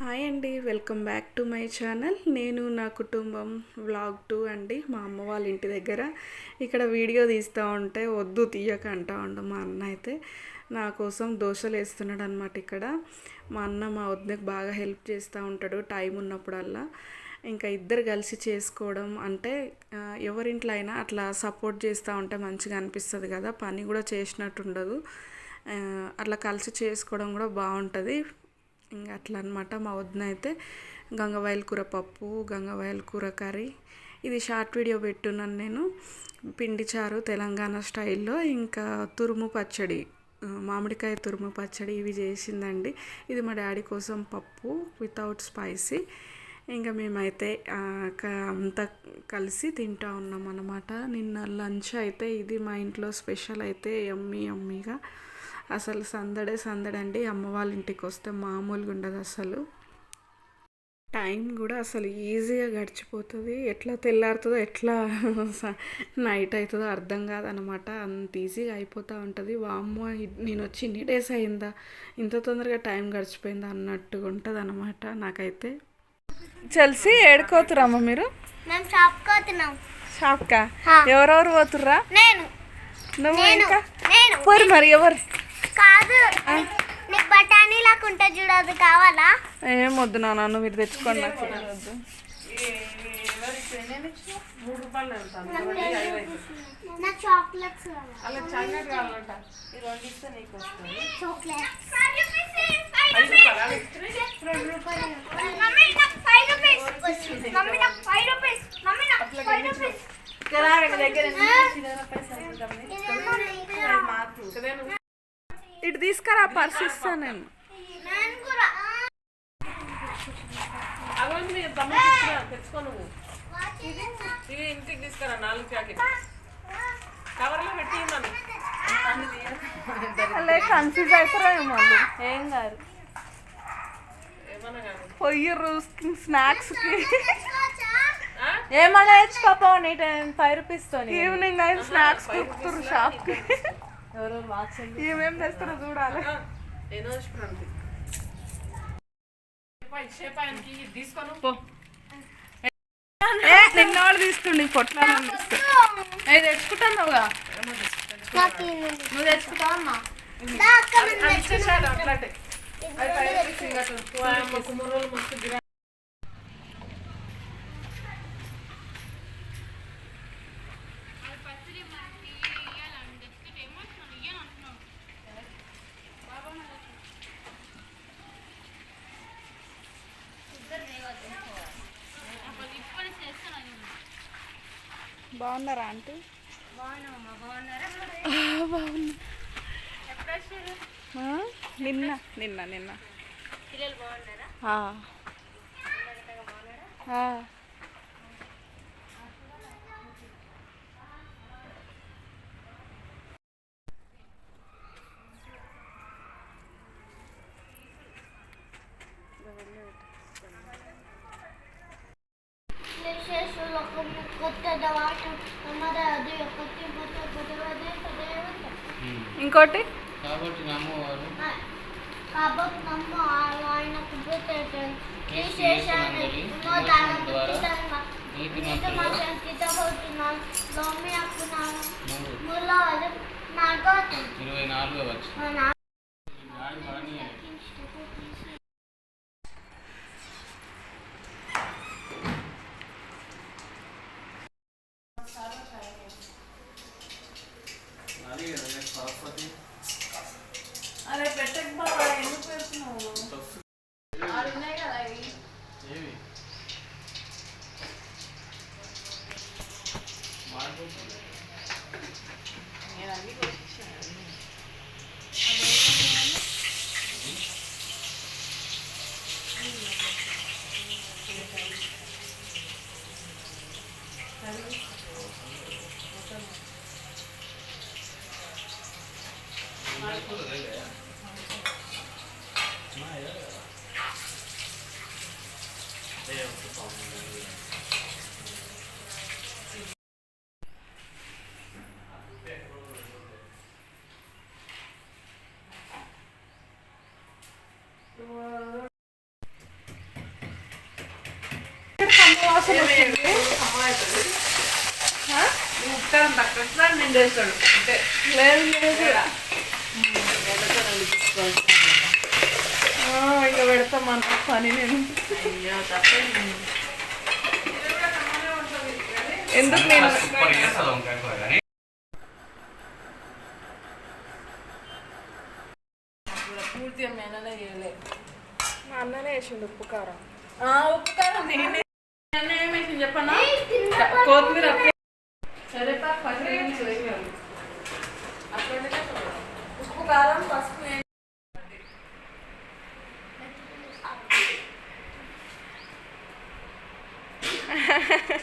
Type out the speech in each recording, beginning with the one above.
Hi అండి welcome back to my channel. నేను నా కుటుంబం వ్లాగ్ టూ అండి మా అమ్మ వాళ్ళ ఇంటి దగ్గర. ఇక్కడ వీడియో తీస్తూ ఉంటే వద్దు తీయక అంటా ఉండు మా అన్న అయితే. నా కోసం దోశలు వేస్తున్నాడు అనమాట ఇక్కడ. మా అన్న మా వద్దకు బాగా హెల్ప్ చేస్తూ ఉంటాడు టైం ఉన్నప్పుడల్లా. ఇంకా ఇద్దరు కలిసి చేసుకోవడం అంటే ఎవరింట్లో అయినా అట్లా సపోర్ట్ చేస్తూ ఉంటే మంచిగా అనిపిస్తుంది కదా పని కూడా చేసినట్టు ఉండదు. అట్లా కలిసి చేసుకోవడం కూడా బాగుంటుంది. ఇంకా అట్లా అనమాట మా వదిన అయితే గంగవాయల కూర పప్పు గంగవాయల కూర కర్రీ. ఇది షార్ట్ వీడియో పెట్టున్నాను నేను. పిండి చారు తెలంగాణ స్టైల్లో ఇంకా తురుము పచ్చడి మామిడికాయ తురుము పచ్చడి ఇవి చేసిందండి. ఇది మా డాడీ కోసం పప్పు వితౌట్ స్పైసీ. ఇంకా మేమైతే క- అంతా కలిసి తింటా ఉన్నాం అన్నమాట నిన్న లంచ్ అయితే ఇది మా ఇంట్లో స్పెషల్ అయితే ఎమ్మీ ఎమ్మీగా అసలు సందడే సందడండి అమ్మ వాళ్ళ ఇంటికి వస్తే మామూలుగా ఉండదు అసలు. టైం కూడా అసలు ఈజీగా గడిచిపోతుంది. ఎట్లా తెల్లారుతుందో ఎట్లా నైట్ అవుతుందో అర్థం కాదనమాట. అంత ఈజీగా అయిపోతూ ఉంటుంది. వామ్మో నేను వచ్చి ఇన్ని డేస్ అయిందా? ఇంత తొందరగా టైం గడిచిపోయిందా అన్నట్టుగా ఉంటుంది అనమాట నాకైతే. చలిసి ఏడుకోతురమ్మ మీరు? షాప్కా. ఎవరెవరు పోతుర్రా? నేను. నువ్వు ఇంకా? పోరు మరి ఎవరు? కాదు. నీ- నీకు బఠానీ లాగా ఉంటే చూడదు కావాలా? ఏం వద్దు నాన్న నువ్వు మీరు తెచ్చుకోండి నాకు. ఏం వద్దు. నాకు చాక్లెట్స్ అలా చాక్లెట్ కావాలంట. ఈ రెండు ఇస్తే నీకు వస్తుంది. చాక్లెట్స్ ఐదు ఇటు తీసుకురా పర్స్ ఇస్తాను నేను ఇవి ఇంటికి తీసుకురా నాలుగు ప్యాకెట్ కవర్లో పెట్టి ఇమ్మని అలా కన్ఫ్యూజ్ అవుతారా ఏమో వాళ్ళు. ఏం కాదు. పొయ్యిర్రు స్నాక్స్కి? ఏమన్నా తెచ్చుకోపో నీ ఫైవ్ రూపీస్ తోని. ఈవినింగ్ అయిన స్నాక్స్ కుక్కుతురు షాప్కి. ఎవరో వాచ్ ఏమేం తెస్తారో చూడాలి. నేను చూసుకున్నాను నిన్నోడు తీస్తుండే పొట్లాలు అవి తెచ్చుకుంటానుగా నాకు నువ్వు తెచ్చుకుంటావమ్మా అది అట్లాంటి. అది మస్తు బాగున్నారా ఆంటీ ఆ, నిన్న నిన్న నిన్న. ఇంకోటి? కాబట్టి నమ్మవారు. కాబట్టి నమ్మ ఆయన కుబ్బెట్టాడు ఈ యేసు శేషాన్ని ఉప్పు కారం నిండేస్తాడు అంటే లేదు లేదు. ఇంకా పెడతాం మన పని నేను ఎందుకు నేను? పూర్తిగా మీ అన్ననే చేయలే మా అన్ననే వేసిండు ఉప్పు కారం ఉప్పు కారం నేనే అన్న ఏమేసింది చెప్పనా కొత్తిమీర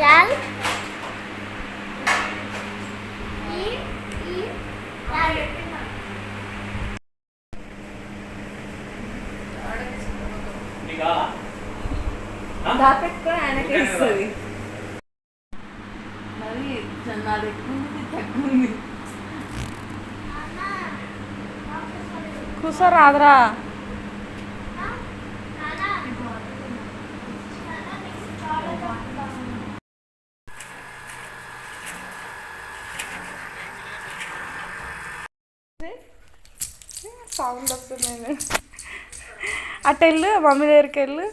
యాల్ దాపెట్టుకొని ఆయనకి ఇస్తుంది మరి నాది ఎక్కువ ఉంది తక్కువ సౌండ్ వస్తున్నాయి అటు వెళ్ళు మమ్మీ దగ్గరికి వెళ్ళు.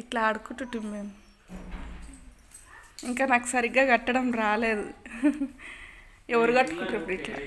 ఇట్లా ఆడుకుంటుంటాం మేము ఇంకా నాకు సరిగ్గా కట్టడం రాలేదు. ఎవరు కట్టుకుంటారు ఇట్లా?